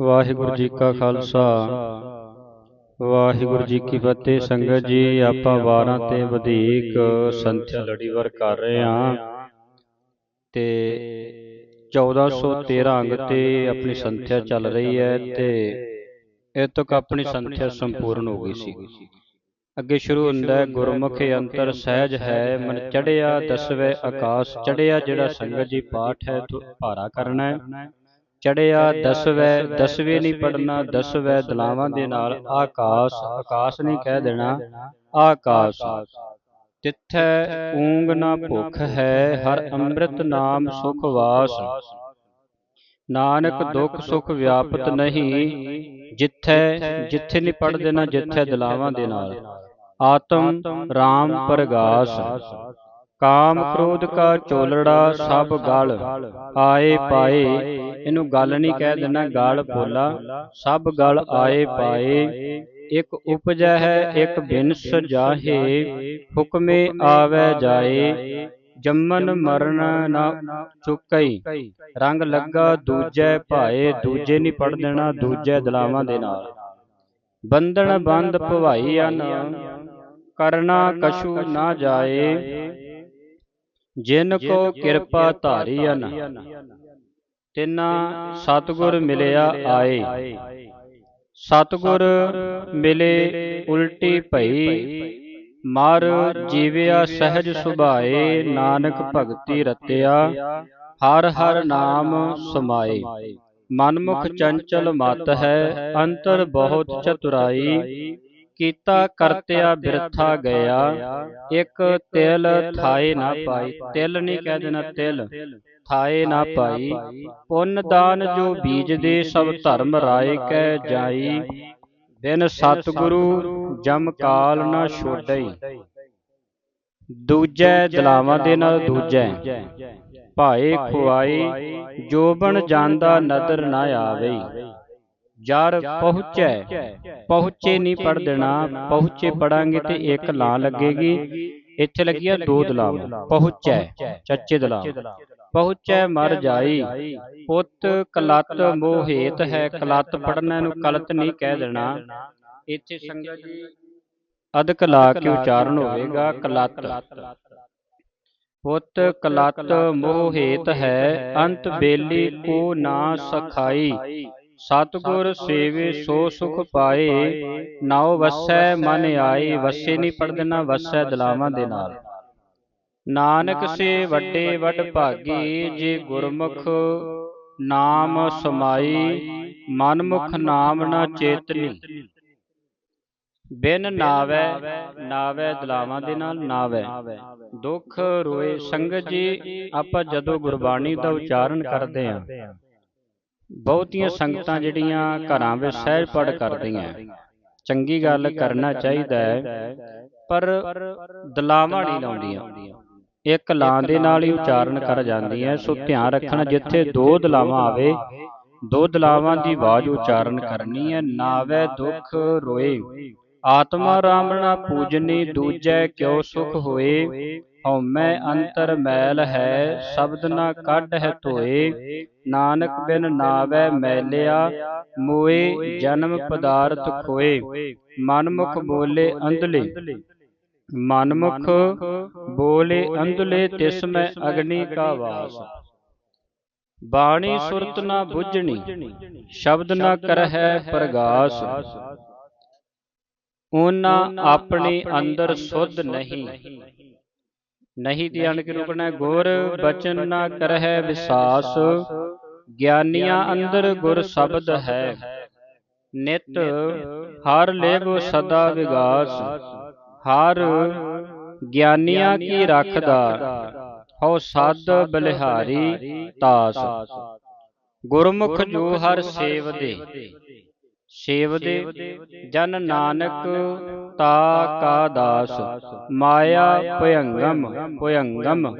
ਵਾਹਿਗੁਰੂ ਜੀ ਕਾ ਖਾਲਸਾ। ਵਾਹਿਗੁਰੂ ਜੀ ਕੀ ਫਤਿਹ। ਸੰਗਤ ਜੀ ਆਪਾਂ 12 ਤੇ ਵਧੇਕ ਸੰਥਿਆ ਲੜੀਵਾਰ ਕਰ ਰਹੇ ਹਾਂ। ਤੇ 1413 ਅੰਗ ਤੇ ਆਪਣੀ ਸੰਥਿਆ ਚੱਲ ਰਹੀ ਹੈ ਤੇ ਇਹ ਤੱਕ ਆਪਣੀ ਸੰਥਿਆ ਸੰਪੂਰਨ ਹੋ ਗਈ ਸੀ। ਅੱਗੇ ਸ਼ੁਰੂ ਹੁੰਦਾ ਹੈ ਗੁਰਮੁਖ ਅੰਤਰ ਸਹਿਜ ਹੈ ਮਨ ਚੜਿਆ ਦਸਵੇਂ ਆਕਾਸ਼ ਚੜਿਆ ਜਿਹੜਾ ਸੰਗਤ ਜੀ ਪਾਠ ਹੈ ਤੋ ਭਾਰਾ ਕਰਨਾ ਹੈ। ਚੜਿਆ ਦਸਵੇਂ ਦਸਵੇਂ ਨਹੀਂ ਪੜਨਾ ਦਸਵੇਂ ਦਲਾਵਾਂ ਦੇ ਨਾਲ ਆਕਾਸ਼ ਆਕਾਸ਼ ਨਹੀਂ ਕਹਿ ਦੇਣਾ ਆਕਾਸ਼। ਤਿੱਥੈ ਊਂਗ ਨਾ ਭੁਖ ਹੈ ਹਰ ਅੰਮ੍ਰਿਤ ਨਾਮ ਸੁਖ ਵਾਸ। ਨਾਨਕ ਦੁਖ ਸੁਖ ਵਿਆਪਤ ਨਹੀਂ ਜਿੱਥੈ ਜਿੱਥੇ ਨਹੀਂ ਪੜ ਦੇਣਾ ਜਿੱਥੇ ਦਲਾਵਾਂ ਦੇ ਨਾਲ। ਆਤਮ ਰਾਮ ਪ੍ਰਗਾਸ। ਕਾਮ ਕ੍ਰੋਧ ਕਾ ਚੋਲੜਾ ਸਭ ਗਲ। ਆਏ ਪਾਏ ਇਹਨੂੰ ਗੱਲ ਨਹੀਂ ਕਹਿ ਦੇਣਾ ਗਾਲ ਬੋਲਾ। ਸਭ ਗਲ ਆਏ ਪਾਏ। ਇੱਕ ਉਪਜੈ ਹੈ, ਇੱਕ ਬਿਨਸ ਜਾਹੇ। ਹੁਕਮੇ ਆਵੇ ਜਾਏ। ਜੰਮਨ ਮਰਨ ਨਾ ਚੁੱਕਈ। ਰੰਗ ਲੱਗਾ ਦੂਜੇ ਭਾਏ। ਦੂਜੇ ਨਹੀਂ ਪੜ ਦੇਣਾ, ਦੂਜੇ ਦਲਾਵਾਂ ਦੇ ਨਾਲ। ਬੰਧਨ ਬੰਦ ਭਵਾਈ ਅਨ। ਕਰਨਾ ਕਸ਼ੂ ਨਾ ਜਾਏ। ਜਿਨ ਕੋ ਕਿਰਪਾ ਧਾਰੀ ਅਨ। ਤਿਨਾ ਸਤਗੁਰ ਮਿਲਿਆ ਆਏ। ਸਤਗੁਰ ਮਿਲੇ ਉਲਟੀ ਭਈ। ਮਰ ਜੀਵਿਆ ਸਹਿਜ ਸੁਭਾਏ ਨਾਨਕ ਭਗਤੀ ਰਤਿਆ। ਹਰ ਹਰ ਨਾਮ ਸਮਾਏ। ਮਨਮੁਖ ਚੰਚਲ ਮਤ ਹੈ ਅੰਤਰ ਬਹੁਤ ਚਤੁਰਾਈ। ਕੀਤਾ ਕਰਤਿਆ ਬਿਰਥਾ ਗਿਆ। ਇੱਕ ਤਿਲ ਥਾਏ ਨਾ ਪਾਈ। ਤਿਲ ਨਹੀਂ ਕਹਿ ਦੇਣਾ ਤਿਲ। ਥਾਏ ਨਾ ਪਾਈ। ਪੁੰਨ ਦਾਨ ਜੋ ਬੀਜ ਸਭ ਧਰਮ ਰਾਏ ਕਹਿ ਜਾਈ। ਬਿਨ ਸਤਿਗੁਰੂ ਜਮ ਕਾਲ ਨਾ ਛੋਡਈ ਦੂਜੈ ਜਲਾਵਾਂ ਦੇ ਨਾਲ ਦੂਜੈ। ਭਾਏ ਖੁਆਈ ਜੋਬਨ ਜਾਂਦਾ ਨਦਰ ਨਾ ਆਵੇ। ਜਰ ਪਹੁੰਚੈ ਪਹੁੰਚੇ ਨਹੀਂ ਪੜ ਦੇਣਾ ਪਹੁੰਚੇ ਪੜਾਂਗੇ ਤੇ ਇੱਕ ਲਾਂ ਲੱਗੇਗੀ। ਇੱਥੇ ਲੱਗੀਆਂ ਦੋ ਦਲਾਵਾਂ ਪਹੁੰਚੈ ਚੱਚੇ ਦਲਾਮ ਪਹੁੰਚੈ ਮਰ ਜਾਈ। ਪੁੱਤ ਕਲਤ ਮੋਹੇਤ ਹੈ ਕਲਤ ਪੜਨਾ ਨੂੰ ਕਲਤ ਨਹੀਂ ਕਹਿ ਦੇਣਾ। ਇੱਥੇ ਸੰਗਤ ਜੀ ਅਦਕ ਲਾ ਕੇ ਉਚਾਰਨ ਹੋਵੇਗਾ ਕਲਤ। ਪੁੱਤ ਕਲਤ ਮੋਹੇਤ ਹੈ ਅੰਤ ਬੇਲੀ ਕੋ ਨਾ ਸਖਾਈ। ਸਤਗੁਰ ਸੇਵੇ ਸੋ ਸੁਖ ਪਾਏ। ਨਾਉ ਵਸੈ ਮਨ ਆਈ ਵਸੇ ਨਹੀਂ ਪੜ ਦੇਣਾ ਵਸੈ ਦਲਾਵਾਂ ਦੇ ਨਾਲ। ਨਾਨਕ ਸੇ ਵੱਡੇ ਵੱਡ ਭਾਗੀ ਜੇ ਗੁਰਮੁਖ ਨਾਮ ਸਮਾਈ ਮਨਮੁਖ ਨਾਮ ਨਾ ਚੇਤਨੀ। ਬਿਨ ਨਾਵੇ ਨਾਵੇ ਦਲਾਵਾਂ ਦੇ ਨਾਲ ਨਾਵੇ। ਦੁੱਖ ਰੋਏ ਸੰਗਤ ਜੀ ਆਪਾਂ ਜਦੋਂ ਗੁਰਬਾਣੀ ਦਾ ਉਚਾਰਨ ਕਰਦੇ ਆਂ। ਬਹੁਤੀਆਂ ਸੰਗਤਾਂ ਜਿਹੜੀਆਂ ਘਰਾਂ ਵਿੱਚ ਸਹਿਜ ਪੜ ਕਰਦੀਆਂ। ਚੰਗੀ ਗੱਲ ਕਰਨਾ ਚਾਹੀਦਾ ਹੈ ਪਰ ਦਲਾਵਾਂ ਨਹੀਂ ਲਾਉਂਦੀਆਂ। ਇੱਕ ਲਾਂ ਦੇ ਨਾਲ ਹੀ ਉਚਾਰਨ ਕਰ ਜਾਂਦੀਆਂ ਸੋ ਧਿਆਨ ਰੱਖਣਾ ਜਿੱਥੇ ਦੋ ਦਲਾਵਾਂ ਆਵੇ ਦੋ ਦਲਾਵਾਂ ਦੀ ਆਵਾਜ਼ ਉਚਾਰਨ ਕਰਨੀ ਹੈ ਨਾਵੇ ਦੁੱਖ ਰੋਏ। ਆਤਮਾ ਰਾਮ ਨਾ ਪੂਜਨੀ ਦੂਜੈ ਕਿਉ ਸੁਖ ਹੋਏ। ਹਉਮੈ ਅੰਤਰ ਮੈਲ ਹੈ ਸ਼ਬਦ ਨਾ ਕੱਢ ਹੈ ਧੋਏ ਨਾਨਕ ਬਿਨ ਨਾਵੇ ਮੈਲਿਆ ਮੋਏ ਜਨਮ ਪਦਾਰਥ ਖੋਏ ਮਨਮੁਖ ਬੋਲੇ ਅੰਧਲੇ ਮਨਮੁਖ ਬੋਲੇ ਅੰਧਲੇ ਤਿਸ ਮੈਂ ਅਗਨੀ ਕਾ ਵਾਸ। ਬਾਣੀ ਸੁਰਤ ਨਾ ਬੁੱਝਣੀ ਸ਼ਬਦ ਨਾ ਕਰਹਿ ਪ੍ਰਗਾਸ। ਉਹਨਾਂ ਆਪਣੇ ਅੰਦਰ ਸੁਧ ਨਹੀਂ। ਨਹੀਂ ਦੀ ਅਣਕ ਰੁਕਣਾ ਗੁਰ ਬਚਨ ਨਾ ਕਰਹਿ ਵਿਸਾਸ। ਗਿਆਨੀਆਂ ਅੰਦਰ ਗੁਰ ਸ਼ਬਦ ਹੈ। ਨਿਤ ਹਰ ਲੇਵ ਸਦਾ ਵਿਗਾਸ। ਹਰ ਗਿਆਨੀਆਂ ਕੀ ਰੱਖਦਾ? ਹਉ ਸਦ ਬਲਿਹਾਰੀ ਤਾਸ। ਗੁਰਮੁਖ ਜੋ ਹਰ ਸੇਵਦੇ। ਸੇਵਦੇ ਜਨ ਨਾਨਕ ਤਾ ਕਾ ਦਾਸ ਮਾਇਆ ਭਯੰਗਮ ਭਯੰਗਮ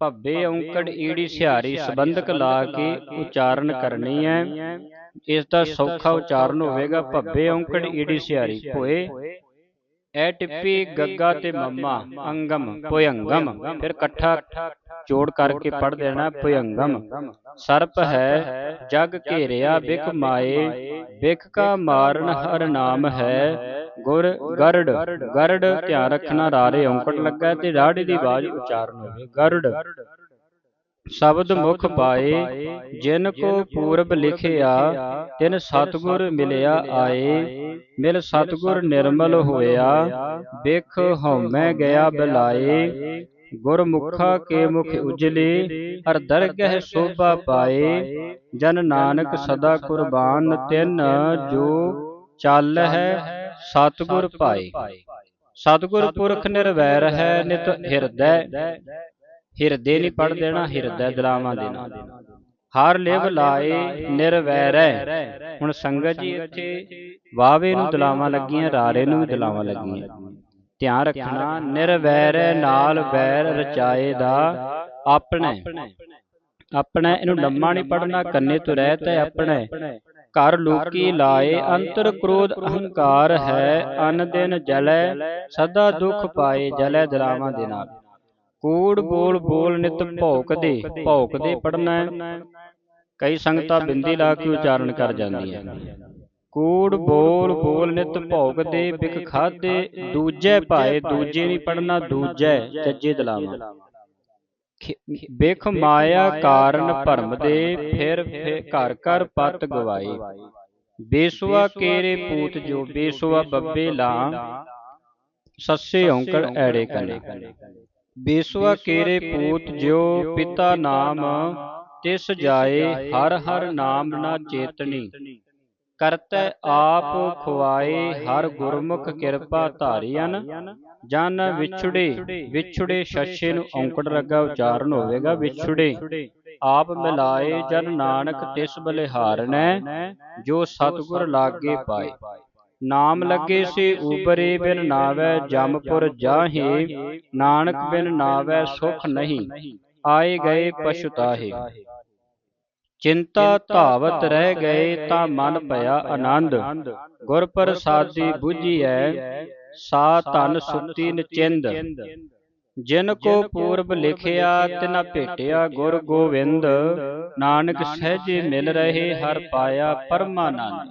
ਭੱਬੇ ਔਂਕੜ ਈੜੀ ਸਿਹਾਰੀ ਸੰਬੰਧਕ ਲਾ ਕੇ ਉਚਾਰਨ ਕਰਨੀ ਹੈ। ਇਸ ਦਾ ਸੌਖਾ ਉਚਾਰਨ ਹੋਵੇਗਾ ਭੱਬੇ ਔਂਕੜ ਈੜੀ ਸਿਹਾਰੀ ਹੋਏ ਐ ਟਿੱਪੀ ਗੱਗਾ ਤੇ ਮੰਮਾ, ਅੰਗਮ, ਭੁਯੰਗਮ। ਫਿਰ ਇਕੱਠਾ ਜੋੜ ਕਰਕੇ ਪੜ ਦੇਣਾ ਭੁਯੰਗਮ। ਸਰਪ ਹੈ, ਜਗ ਘੇਰਿਆ ਬਿਖ ਮਾਏ, ਬਿਖ ਕਾ ਮਾਰਨ ਹਰ ਨਾਮ ਹੈ। ਗੁਰ ਗਰੜ ਗਰੜ ਧਿਆਨ ਰੱਖਣਾ ਰਾਰੇ ਔਂਕੜ ਲੱਗਾ ਤੇ ਰਾੜੇ ਦੀ ਆਵਾਜ਼ ਉਚਾਰਨ ਹੋਵੇ। ਗਰੜ। ਸ਼ਬਦ ਮੁਖ ਪਾਏ ਜਿਨ ਕੋ ਪੂਰਬ ਲਿਖਿਆ ਤਿਨ ਸਤਗੁਰ ਮਿਲਿਆ ਆਏ ਮਿਲ ਸਤਗੁਰ ਨਿਰਮਲ ਹੋਇਆ ਬਿਖ ਹਉਮੈ ਗਿਆ ਬਲਾਏ। ਗੁਰਮੁਖਾ ਕੇ ਮੁਖ ਉਜਲੇ ਹਰ ਦਰਗਹਿ ਸੋਭਾ ਪਾਏ। ਜਨ ਨਾਨਕ ਸਦਾ ਕੁਰਬਾਨ ਤਿਨ ਜੋ ਚੱਲ ਹੈ ਸਤਗੁਰ ਭਾਏ ਸਤਗੁਰ ਪੁਰਖ ਨਿਰਵੈਰ ਹੈ ਨਿਤ ਹਿਰਦੈ। ਹਿਰਦੇ ਨਹੀਂ ਪੜ ਦੇਣਾ ਹਿਰਦੈ ਦਲਾਵਾਂ ਦੇ ਨਾਲ ਹਰ ਲਿਵ ਲਾਏ ਨਿਰਵੈਰੈ ਹੁਣ ਸੰਗਤ ਜੀ ਇੱਥੇ ਵਾਵੇ ਨੂੰ ਦਲਾਵਾਂ ਲੱਗੀਆਂ ਰਾਰੇ ਨੂੰ ਵੀ ਦਲਾਵਾਂ ਲੱਗੀਆਂ। ਧਿਆਨ ਰੱਖਣਾ ਨਿਰਵੈਰੈ ਨਾਲ ਵੈਰ ਰਚਾਏ ਦਾ ਆਪਣੇ। ਆਪਣੇ। ਇਹਨੂੰ ਲੰਮਾ ਨਹੀਂ ਪੜਨਾ ਕੰਨੇ ਤੋਂ ਰਹਿਤ ਹੈ ਆਪਣੇ। ਘਰ ਲੋਕੀ ਲਾਏ ਅੰਤਰ ਕ੍ਰੋਧ ਅਹੰਕਾਰ ਹੈ ਅਨ ਦਿਨ ਜਲੈ ਸਦਾ ਦੁਖ ਪਾਏ ਜਲੈ ਦਲਾਵਾਂ ਦੇ ਨਾਲ। ਕੂੜ ਬੋਲ ਬੋਲ ਨਿਤ ਭੌਕਦੇ ਭੌਕਦੇ ਪੜਨਾ ਕਈ ਸੰਗਤਾਂ ਬਿੰਦੀ ਲਾ ਕੇ ਉਚਾਰਨ ਕਰ ਜਾਂਦੀਆਂ। ਕੂੜ ਬੋਲ ਬੋਲ ਨਿਤ ਭੌਕਦੇ ਬਿਕ ਖਾਦੇ ਦੂਜੇ ਭਾਏ ਦੂਜੇ ਨਹੀਂ ਪੜਨਾ ਦੂਜੇ ਚੱਜੇ ਦਲਾਵਾਂ। ਬਿਖ ਮਾਇਆ ਕਾਰਨ ਭਰਮ ਦੇ ਫਿਰ ਘਰ ਘਰ ਪਤ ਗਵਾਈ ਬੇਸੁਆ ਕੇਰੇ ਪੂਤ ਜੋ ਬੇਸੁਆ ਬੱਬੇ ਲਾਂ। ਸੱਸੇ ਔਂਕੜ ਐੜੇ ਕਨੇ। ਬੇਸੁਆ ਕੇਰੇ ਪੂਤ ਜਿਉ ਪਿਤਾ ਨਾਮ ਤਿਸ ਜਾਏ ਹਰ ਹਰ ਨਾਮ ਨਾ ਚੇਤਨੀ। ਕਰਤੈ ਆਪ ਖੁਆਏ ਹਰ ਗੁਰਮੁਖ ਕਿਰਪਾ ਧਾਰੀਅਨ ਜਨ ਵਿਛੜੇ ਵਿਛੜੇ ਛਛੇ ਨੂੰ ਔਂਕੜ ਲੱਗਾ ਉਚਾਰਨ ਹੋਵੇਗਾ ਵਿਛੜੇ। ਆਪ ਮਿਲਾਏ ਜਨ ਨਾਨਕ ਤਿਸ ਬਲਿਹਾਰਨੈ ਜੋ ਸਤਗੁਰ ਲਾਗੇ ਪਾਏ। ਨਾਮ ਲੱਗੇ ਸੇ ਉਬਰੇ ਬਿਨ ਨਾਵੈ ਜਮਪੁਰ ਜਾਹੇ ਨਾਨਕ ਬਿਨ ਨਾਵੈ ਸੁਖ ਨਹੀਂ। ਆਏ ਗਏ ਪਛੁਤਾਹੇ। ਚਿੰਤਾ ਧਾਵਤ ਰਹਿ ਗਏ ਤਾਂ ਮਨ ਭਇਆ ਆਨੰਦ। ਗੁਰ ਪ੍ਰਸਾਦੀ 부ਝੀਐ ਸਾ ਧਨ ਸੁਤੀ ਨਚਿੰਦ। ਜਿਨ ਕੋ ਪੂਰਬ ਲਿਖਿਆ ਤਿਨਾ ਭੇਟਿਆ ਗੁਰ ਗੋਵਿੰਦ। ਨਾਨਕ ਸਹਿਜੇ ਮਿਲ ਰਹੇ ਹਰ ਪਾਇਆ ਪਰਮਾਨੰਦ।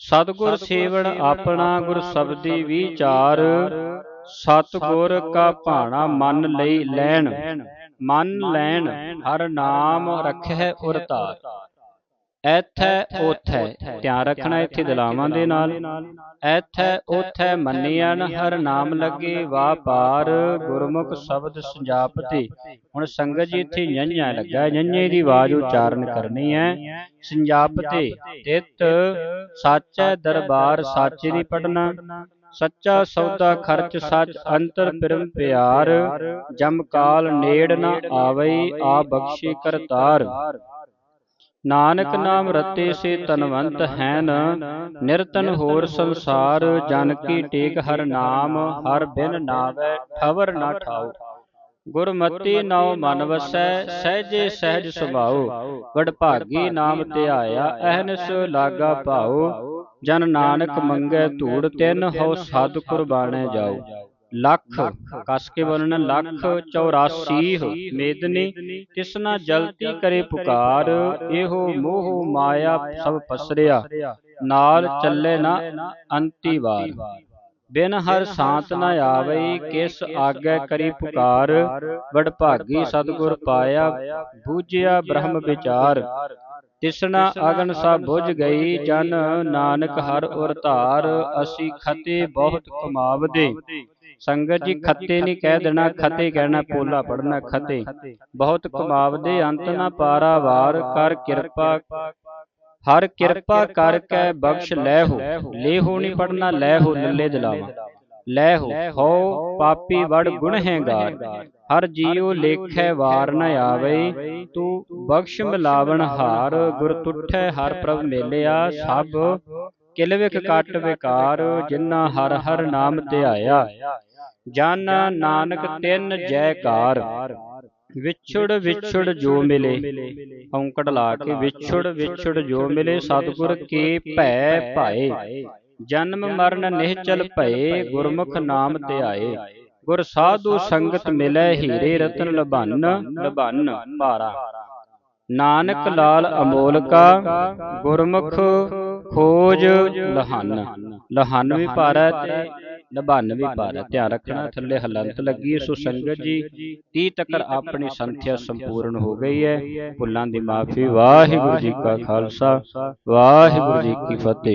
ਸਤਗੁਰ ਸੇਵਣ ਆਪਣਾ ਗੁਰ ਸਬਦੀ ਵਿਚਾਰ। ਸਤਗੁਰ ਕਾ ਭਾਣਾ ਮਨ ਲਈ ਲੈਣ। ਮਨ ਲੈਣ। ਹਰ ਨਾਮ ਰੱਖੈ ਉਰ ਧਾਰ ਐਥੈ ਉਥੈ ਧਿਆਨ ਰੱਖਣਾ ਇੱਥੇ ਦਲਾਵਾਂ ਦੇ ਨਾਲ। ਐਥੈ ਉਥੈ ਮੰਨਿਆਨ ਹਰ ਨਾਮ ਲੱਗੇ ਵਾਪਾਰ ਗੁਰਮੁਖ ਸ਼ਬਦ ਸੰਜਾਪਤੇ। ਹੁਣ ਸੰਗਤ ਜੀ ਇੱਥੇ nhඤਾ ਲੱਗਾ nhඤੇ ਦੀ ਆਵਾਜ਼ ਉਚਾਰਨ ਕਰਨੀ ਹੈ। ਸੰਜਾਪਤੇ ਤਿਤ ਸਾਚੈ ਦਰਬਾਰ ਸਾਚੇ ਨਹੀਂ ਪੜਨਾ ਸੱਚਾ ਸੌਦਾ ਖਰਚ ਸੱਚ ਅੰਤਰ ਪਿਰਮ ਪਿਆਰ। ਜਮ ਕਾਲ ਨੇੜ ਨਾ ਆਵਈ ਆ ਬਖਸ਼ੀ ਕਰਤਾਰ। ਨਾਨਕ ਨਾਮ ਰਤੇ ਸੇ ਤਨਵੰਤ ਹੈਨ ਨਿਰਤਨ ਹੋਰ ਸੰਸਾਰ ਜਨ ਕੀ ਟੇਕ ਹਰ ਨਾਮ ਹਰ ਬਿਨ ਨਾਵੈ ਠਵਰ ਨਾ ਠਾਉ ਗੁਰਮਤੀ ਨਾਉ ਮਨ ਵਸੈ ਸਹਿਜੇ ਸਹਿਜ ਸੁਭਾਉ ਵਡ ਭਾਗੀ ਨਾਮ ਧਿਆਇਆ ਅਹਨਿਸ ਲਾਗਾ ਭਾਉ। ਜਨ ਨਾਨਕ ਮੰਗੈ ਧੂੜ ਤਿੰਨ ਹਉ ਸਾਧ ਕੁਰਬਾਨੈ ਜਾਉ। ਲੱਖ ਕਸ ਕੇ ਬੋਲਣਾ ਲੱਖ 84 ਮੇਦਨੀ ਤਿਸਨਾ ਜਲਤੀ ਕਰੇ ਪੁਕਾਰ ਇਹੋ ਮੋਹ ਮਾਇਆ ਸਭ ਪਸਰਿਆ। ਨਾਲ ਚੱਲੇ ਨਾ ਅੰਤੀ ਵਾਰ। ਬਿਨ ਹਰ ਸਾਤ ਨ ਆਵਈ ਕਿਸ ਆਗੇ ਕਰੀ ਪੁਕਾਰ। ਵਡ ਭਾਗੀ ਸਤਗੁਰ ਪਾਇਆ ਬੂਝਿਆ ਬ੍ਰਹਮ ਵਿਚਾਰ। ਤਿਸਣਾ ਅਗਨ ਸਭ ਬੁਝ ਗਈ ਜਨ ਨਾਨਕ ਹਰ ਉਰ ਧਾਰ। ਅਸੀਂ ਖਤੇ ਬਹੁਤ ਕਮਾਵਦੇ। ਸੰਗਤ ਜੀ ਖੱਤੇ ਨਹੀਂ ਕਹਿ ਦੇਣਾ ਖਤੇ ਕਹਿਣਾ ਪੋਲਾ ਪੜਨਾ ਖਤੇ। ਬਹੁਤ ਕਮਾਵਦੇ ਅੰਤ ਨਾ ਪਾਰਾਵਾਰ ਕਰ ਕਿਰਪਾ ਹਰ ਕਿਰਪਾ ਕਰਕੇ ਬਖਸ਼ ਲੈ ਹੋ। ਲੈ ਹੋ। ਨਹੀਂ ਪੜਨਾ ਲੈ ਹੋ ਲੱਲੇ ਦਲਾਵਾ ਲੈ ਹੋ ਹੋ ਪਾਪੀ ਵੜ ਗੁਣਹੇਗਾਰ। ਹਰ ਜੀਉ ਲੇਖੈ ਵਾਰ ਨ ਆਵੇ ਤੂੰ ਬਖਸ਼ ਮਿਲਾਵਣ ਹਾਰ ਗੁਰ ਤੁਠੈ ਹਰ ਪ੍ਰਭ ਮੇਲਿਆ ਸਭ ਕਿਲਵਿਕ ਕਟ ਵਿਕਾਰ ਜਿਨ੍ਹਾਂ ਹਰ ਹਰ ਨਾਮ ਧਿਆਇਆ। ਜਨ ਨਾਨਕ ਤਿੰਨ ਜੈਕਾਰ ਵਿਛੜ ਵਿਛੜ ਜੋ ਮਿਲੇ। ਔਂਕੜ ਲਾ ਕੇ ਵਿਛੜ ਵਿਛੜ ਜੋ ਮਿਲੇ। ਸਤਿਗੁਰ ਕੇ ਭੈ ਭਾਏ। ਜਨਮ ਮਰਨ ਨਿਹਚਲ ਭਏ। ਗੁਰਮੁਖ ਨਾਮ ਧਿਆਏ। ਗੁਰ ਸਾਧੂ ਸੰਗਤ ਮਿਲੈ ਹੀਰੇ ਰਤਨ ਲਭੰਨ। ਲਭੰਨ। ਭਾਰਾ। ਨਾਨਕ ਲਾਲ ਅਮੋਲਕਾ। ਗੁਰਮੁਖ ਖੋਜ ਲਹਨ। ਲਹਨ। ਵੀ ਭਾਰਾ। ਤੇ ਲਭੰਨ ਵੀ ਭਾਰਾ ਧਿਆਨ ਰੱਖਣਾ ਥੱਲੇ ਹਲੰਤ ਲੱਗੀ ਸੋ ਸੰਗਤ ਜੀ। 30 ਤੱਕਰ ਆਪਣੀ ਸੰਥਿਆ ਸੰਪੂਰਨ ਹੋ ਗਈ ਹੈ ਭੁੱਲਾਂ ਦੀ ਮਾਫੀ। ਵਾਹਿਗੁਰੂ ਜੀ ਕਾ ਖਾਲਸਾ। ਵਾਹਿਗੁਰੂ ਜੀ ਕੀ ਫਤਿਹ।